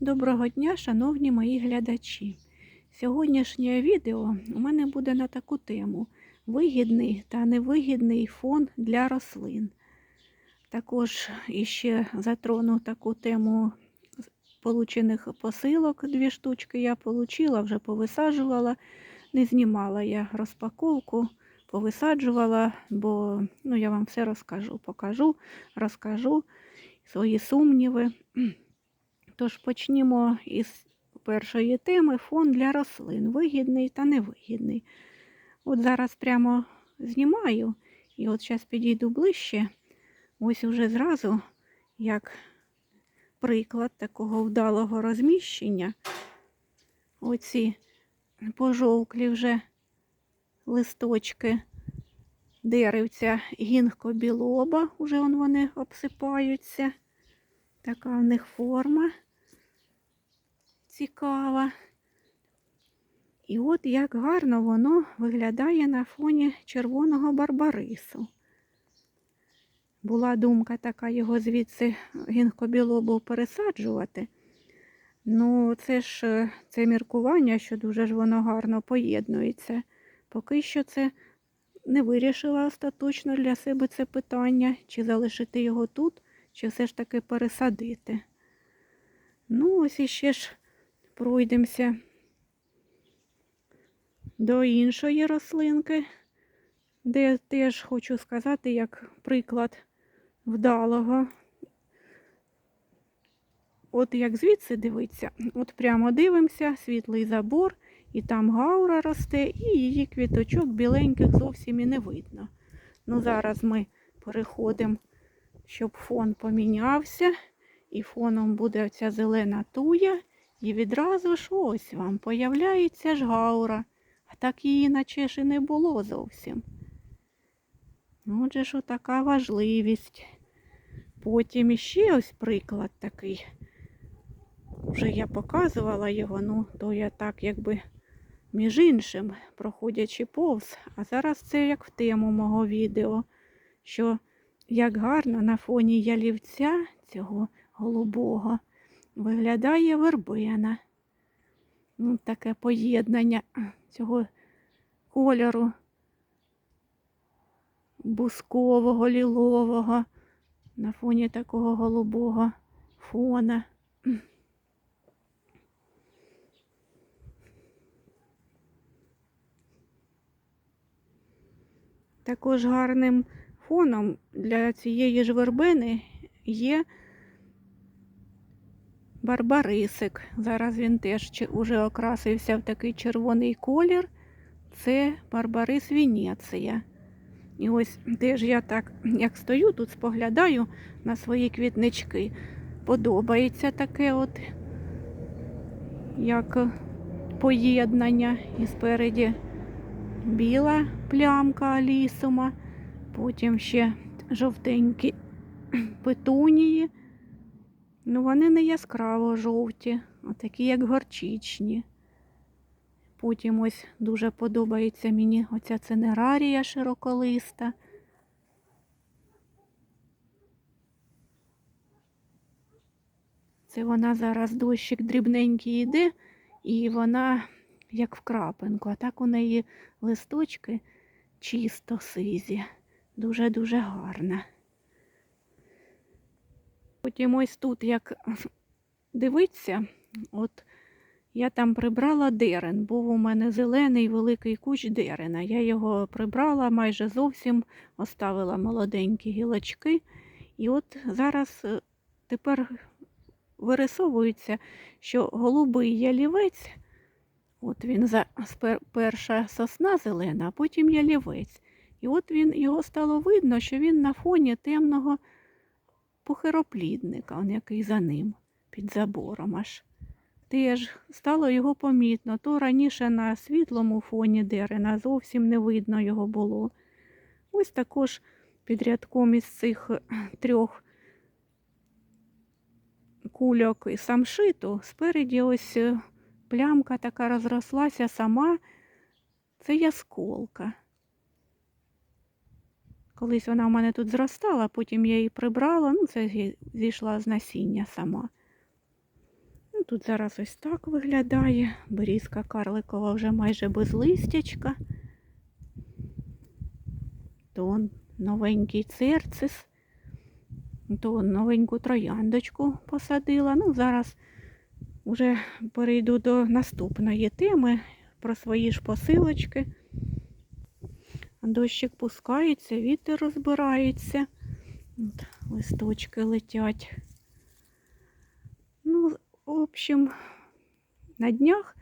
Доброго дня, шановні мої глядачі. Сьогоднішнє відео у мене буде на таку тему: вигідний та невигідний фон для рослин. Також іще затрону таку тему получених посилок. Дві штучки я отримала, вже повисаджувала, не знімала я розпаковку, повисаджувала, бо ну, я вам все розкажу, покажу, розкажу свої сумніви. Тож почнімо із першої теми фон для рослин. Вигідний та невигідний. От зараз прямо знімаю, і от зараз підійду ближче. Ось уже зразу, як приклад такого вдалого розміщення. Оці пожовклі вже листочки деревця гінкобілоба, вже вони обсипаються. Така в них форма цікава. І от як гарно воно виглядає на фоні червоного барбарису. Була думка така його звідси гінкобілобу пересаджувати. Ну, це ж е, це міркування, що дуже ж воно гарно поєднується. Поки що це не вирішила остаточно для себе це питання, чи залишити його тут, чи все ж таки пересадити. Ну, ось іще ж пройдемося до іншої рослинки, де теж хочу сказати, як приклад вдалого. От як звідси дивиться, от прямо дивимося, світлий забор, і там гаура росте, і її квіточок біленьких зовсім і не видно. Ну, зараз ми переходимо, щоб фон помінявся, і фоном буде оця зелена туя, і відразу ж ось вам появляється ж гаура, а так її наче ж і не було зовсім. Отже ж така важливість. Потім іще ось приклад такий. Вже я показувала його, ну то я так якби між іншим, проходячи повз. А зараз це як в тему мого відео, що як гарно на фоні ялівця цього голубого виглядає вербена. Ну, Таке поєднання цього кольору бускового, лілового на фоні такого голубого фона. Також гарним фоном для цієї ж вербени є барбарисик. Зараз він теж уже окрасився в такий червоний колір. Це барбарис Венеція. І ось теж я так, як стою, тут споглядаю на свої квітнички. Подобається таке от, як поєднання. І спереді біла плямка алісума, потім ще жовтенькі петунії. Ну, вони не яскраво жовті, а такі, як горчичні. Потім ось дуже подобається мені оця цинерарія широколиста. Це вона зараз дощик дрібненький йде, і вона як в крапинку, а так у неї листочки чисто сизі, дуже-дуже гарна. Потім ось тут, як дивиться, от я там прибрала дерен. Був у мене зелений великий кущ дерена. Я його прибрала майже зовсім, оставила молоденькі гілочки. І от зараз е, тепер вирисовується, що голубий ялівець, от він за перша сосна зелена, а потім ялівець. І от він його стало видно, що він на фоні темного похироплідника, он який за ним, під забором аж. Теж стало його помітно, то раніше на світлому фоні дерена зовсім не видно його було. Ось також під рядком із цих е, трьох кульок і самшиту спереді ось е, плямка така розрослася сама. Це ясколка. Колись вона в мене тут зростала, потім я її прибрала, ну це зійшла з насіння сама. Ну, тут зараз ось так виглядає. Берізка карликова вже майже без листячка. То новенький церцис, то новеньку трояндочку посадила. Ну, зараз вже перейду до наступної теми про свої ж посилочки. Дощик пускається, вітер розбирається. От, листочки летять. Ну, в общем, на днях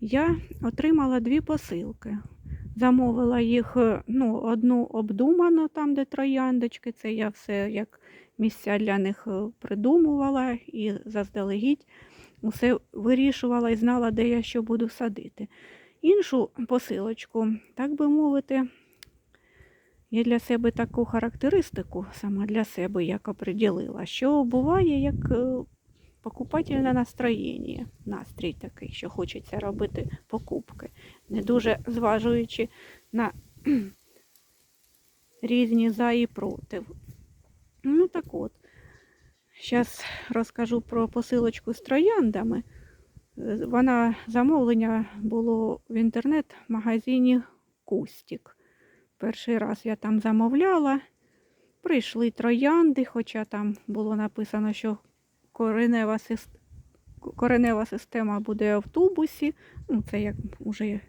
я отримала дві посилки. Замовила їх е, ну, одну обдумано, там, де трояндочки. Це я все як місця для них е, придумувала і заздалегідь усе вирішувала і знала, де я що буду садити. Іншу посилочку, так би мовити, я для себе таку характеристику саме для себе як оприділила, що буває як е, покупательне настроєння, настрій такий, що хочеться робити покупки, не дуже зважуючи на різні за і проти. Ну так от, зараз розкажу про посилочку з трояндами. Вона замовлення було в інтернет-магазині Кустік. Перший раз я там замовляла. Прийшли троянди, хоча там було написано, що коренева, сис- коренева система буде в тубусі. Ну, це як вже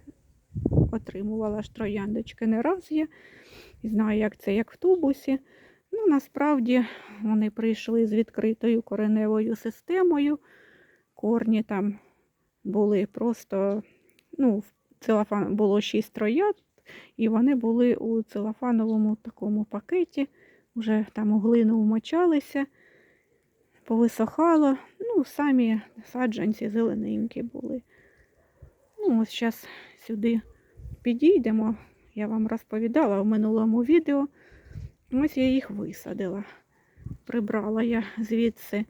отримувала ж трояндочки не раз я. Знаю, як це як в тубусі. Ну, насправді вони прийшли з відкритою кореневою системою. Корні там були просто, ну, целофан було шість троянд, і вони були у целофановому такому пакеті, вже там у глину вмочалися, повисохало. Ну, самі саджанці зелененькі були. Ну, ось зараз сюди підійдемо. Я вам розповідала в минулому відео. Ось я їх висадила. Прибрала я звідси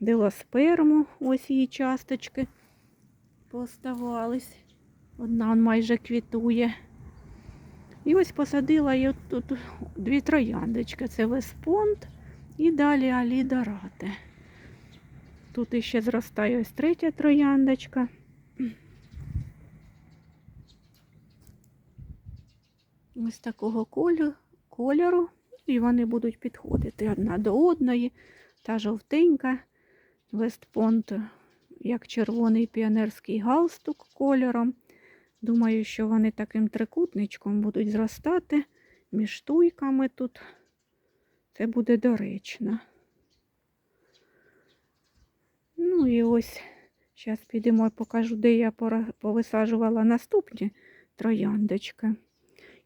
делосперму, ось її часточки поставались. Одна майже квітує. І ось посадила я тут дві трояндочки. Це Веспонт і далі Алідорате. Тут іще зростає ось третя трояндочка. Ось такого кольору. І вони будуть підходити одна до одної. Та жовтенька Вестпонт, як червоний піонерський галстук кольором. Думаю, що вони таким трикутничком будуть зростати між туйками тут. Це буде доречно. Ну і ось, зараз підемо і покажу, де я повисаджувала наступні трояндочки.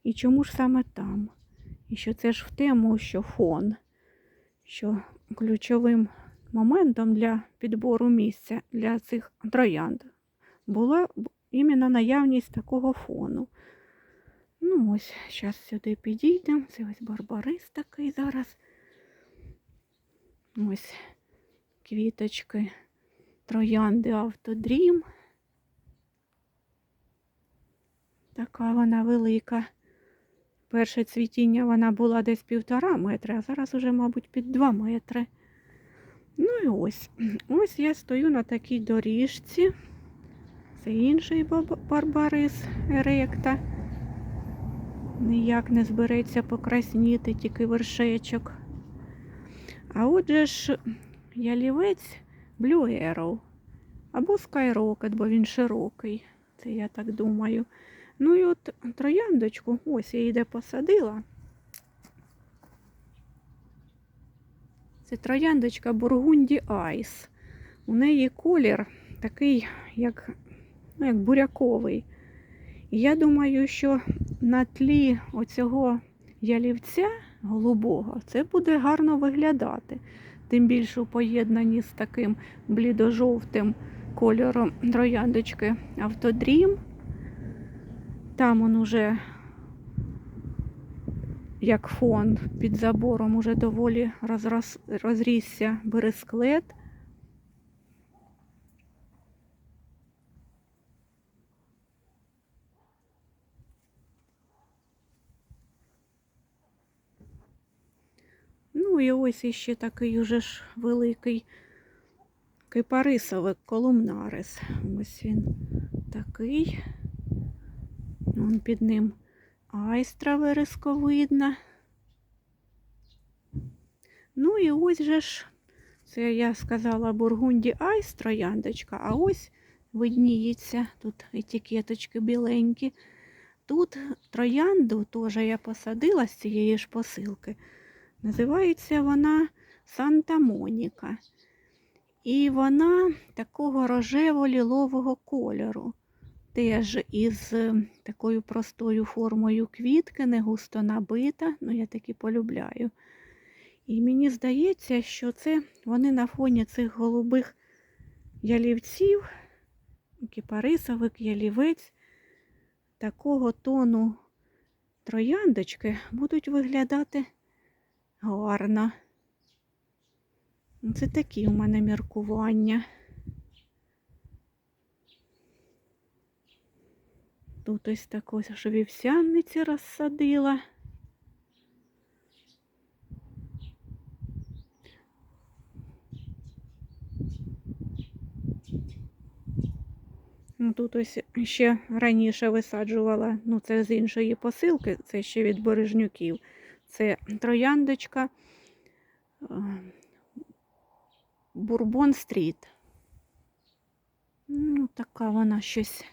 І чому ж саме там? І що це ж в тему, що фон, що ключовим моментом для підбору місця для цих троянд була іменно наявність такого фону. Ну, ось, зараз сюди підійдемо. Це ось барбарис такий зараз. Ось квіточки, троянди автодрім. Така вона велика. Перше цвітіння вона була десь півтора метри, а зараз уже, мабуть, під два метри. Ну і ось. Ось я стою на такій доріжці. Це інший барбарис еректа. Ніяк не збереться покрасніти, тільки вершечок. А отже ж ялівець Blue Arrow або Skyrocket, бо він широкий. Це я так думаю. Ну і от трояндочку, ось я її де посадила. Це трояндочка Бургунді Айс. У неї колір такий, як, ну, як буряковий. Я думаю, що на тлі оцього ялівця голубого це буде гарно виглядати. Тим більше у поєднанні з таким блідо-жовтим кольором трояндочки Автодрім. Там он уже як фон під забором уже доволі розрос, розрісся бересклет. І ось іще такий уже ж великий Кипарисовик колумнарис. Ось він такий. Вон під ним айстра вересковидна. Ну і ось же ж, це я сказала бургунді айс трояндочка, а ось видніється, тут етикеточки біленькі. Тут троянду теж я посадила з цієї ж посилки. Називається вона Санта Моніка. І вона такого рожево-лілового кольору. Теж із е, такою простою формою квітки, не густо набита, ну я таки полюбляю. І мені здається, що це вони на фоні цих голубих ялівців, кіпарисовик, ялівець, такого тону трояндочки будуть виглядати гарно. Це такі у мене міркування. Тут ось таку ж вівсяниці розсадила. Ну, Тут ось ще раніше висаджувала, ну це з іншої посилки, це ще від Бережнюків. Це трояндочка е, Бурбон Стріт. Ну, така вона щось.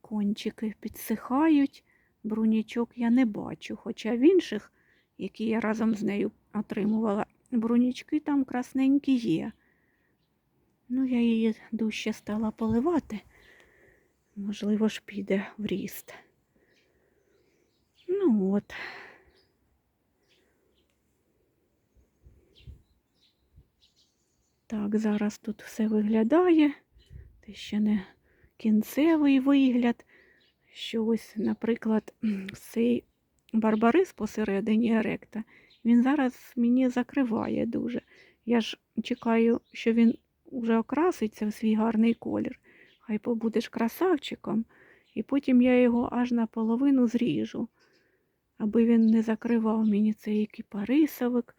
Кончики підсихають, брунічок я не бачу. Хоча в інших, які я разом з нею отримувала, брунічки там красненькі є. Ну, я її дужче стала поливати. Можливо ж піде в ріст. Ну от. Так, зараз тут все виглядає. Це ще не кінцевий вигляд. Що ось, наприклад, цей барбарис посередині еректа, він зараз мені закриває дуже. Я ж чекаю, що він вже окраситься в свій гарний колір. Хай побудеш красавчиком, і потім я його аж наполовину зріжу, аби він не закривав мені цей кіпарисовик.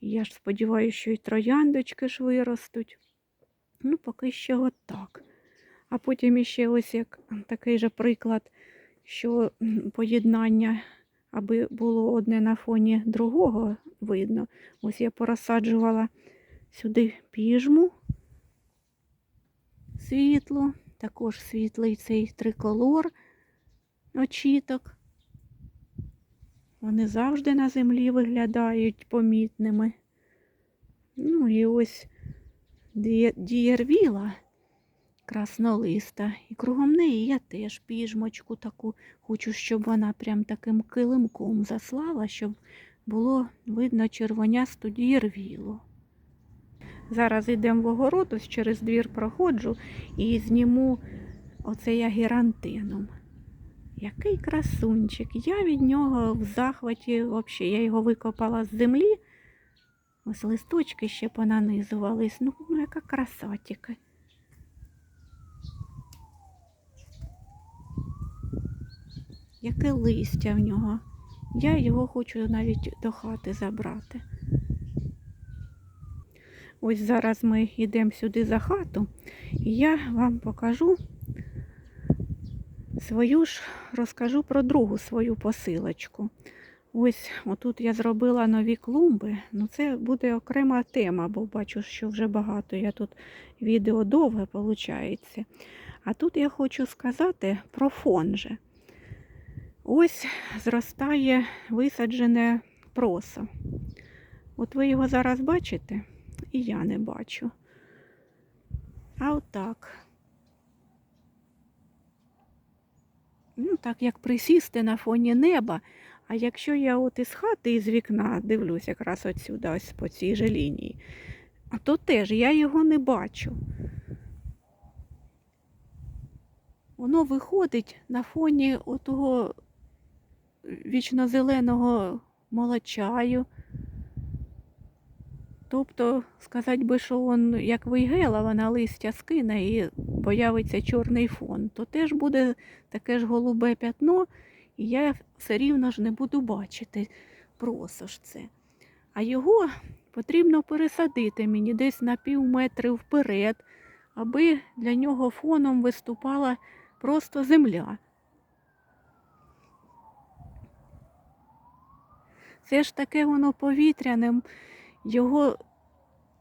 Я ж сподіваюся, що і трояндочки ж виростуть. Ну, поки що от так. А потім іще ось як такий же приклад, що поєднання, аби було одне на фоні другого видно. Ось я порозсаджувала сюди піжму світлу, також світлий цей триколор очіток. Вони завжди на землі виглядають помітними. Ну і ось дієрвіла краснолиста. І кругом неї я теж піжмочку таку хочу, щоб вона прям таким килимком заслала, щоб було видно червонясту дієрвілу. Зараз йдемо в огород, ось через двір проходжу і зніму оце я герантином. Який красунчик. Я від нього в захваті, взагалі, я його викопала з землі. Ось листочки ще понанизувались. Ну, ну яка краса тільки. Яке листя в нього. Я його хочу навіть до хати забрати. Ось зараз ми йдемо сюди за хату, і я вам покажу свою ж розкажу про другу свою посилочку. Ось отут я зробила нові клумби. Ну це буде окрема тема, бо бачу, що вже багато. Я тут відео довге виходить. А тут я хочу сказати про фон же. Ось зростає висаджене просо. От ви його зараз бачите, і я не бачу. А отак. Так як присісти на фоні неба. А якщо я от із хати, із вікна дивлюсь якраз отсюди, ось по цій же лінії, то теж я його не бачу. Воно виходить на фоні отого вічнозеленого молочаю. Тобто, сказати би, що он, як вийгела, вона листя скине і появиться чорний фон, то теж буде таке ж голубе п'ятно, і я все рівно ж не буду бачити просто ж це. А його потрібно пересадити мені десь на пів метри вперед, аби для нього фоном виступала просто земля. Це ж таке воно повітряним, його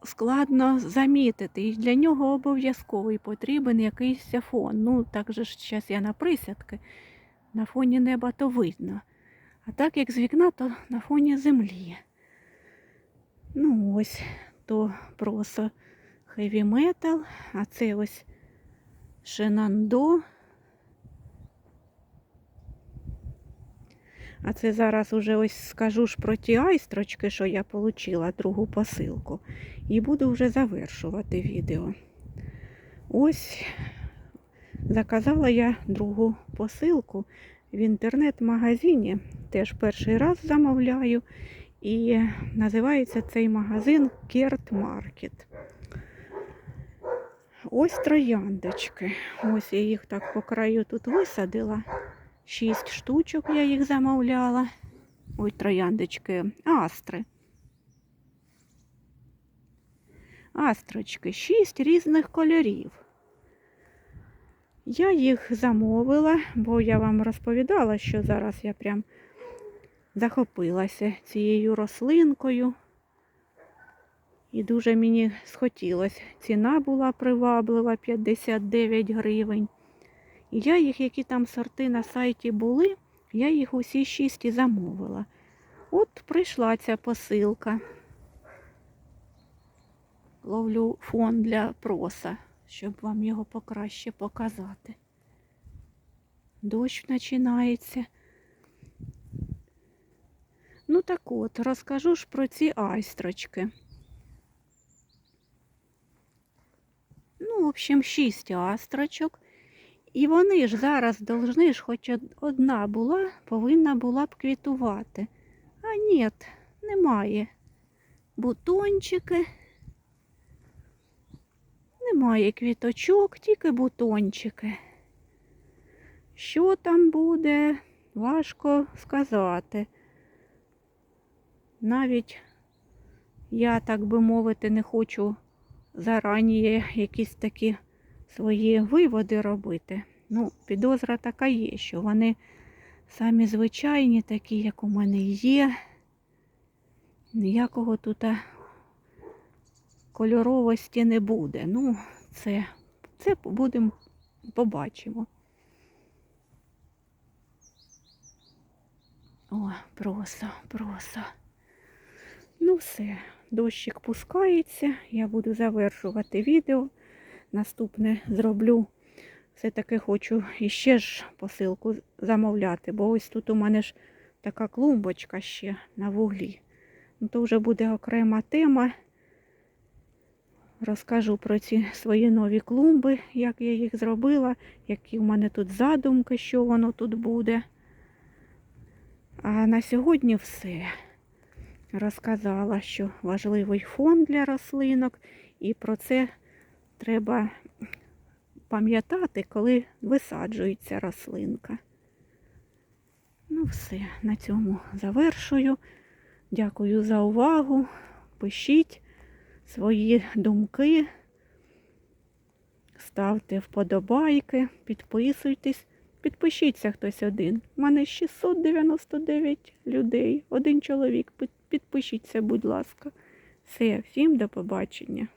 складно замітити, і для нього обов'язковий потрібен якийсь фон. Ну, так же ж зараз я на присядки, на фоні неба то видно. А так як з вікна, то на фоні землі. Ну ось, то просто хеві метал, а це ось Шенандо. А це зараз уже ось скажу ж про ті айстрочки, що я отримала другу посилку. І буду вже завершувати відео. Ось заказала я другу посилку в інтернет-магазині. Теж перший раз замовляю. І називається цей магазин Керт Маркет. Ось трояндочки. Ось я їх так по краю тут висадила. Шість штучок я їх замовляла. Ой, трояндочки, астри. Астрочки, шість різних кольорів. Я їх замовила, бо я вам розповідала, що зараз я прям захопилася цією рослинкою. І дуже мені схотілося. Ціна була приваблива 59 гривень. Я їх, які там сорти на сайті були, я їх усі шість і замовила. От прийшла ця посилка. Ловлю фон для проса, щоб вам його покраще показати. Дощ починається. Ну так от, розкажу ж про ці айстрочки. Ну, в общем, шість астрочок. І вони ж зараз должны ж, хоч одна була, повинна була б квітувати. А ні, немає. Бутончики. Немає квіточок, тільки бутончики. Що там буде, важко сказати. Навіть я, так би мовити, не хочу зарані якісь такі свої виводи робити. Ну, підозра така є, що вони самі звичайні, такі, як у мене є. Ніякого тут кольоровості не буде. Ну, це, це будемо побачимо. О, просто, просто. Ну все, дощик пускається, я буду завершувати відео. Наступне зроблю. Все-таки хочу іще ж посилку замовляти, бо ось тут у мене ж така клумбочка ще на вуглі. Ну, то вже буде окрема тема. Розкажу про ці свої нові клумби, як я їх зробила, які в мене тут задумки, що воно тут буде. А на сьогодні все. Розказала, що важливий фон для рослинок, і про це треба пам'ятати, коли висаджується рослинка. Ну, все, на цьому завершую. Дякую за увагу. Пишіть свої думки, ставте вподобайки, підписуйтесь. Підпишіться хтось один. У мене 699 людей, один чоловік. Підпишіться, будь ласка. Все, всім до побачення.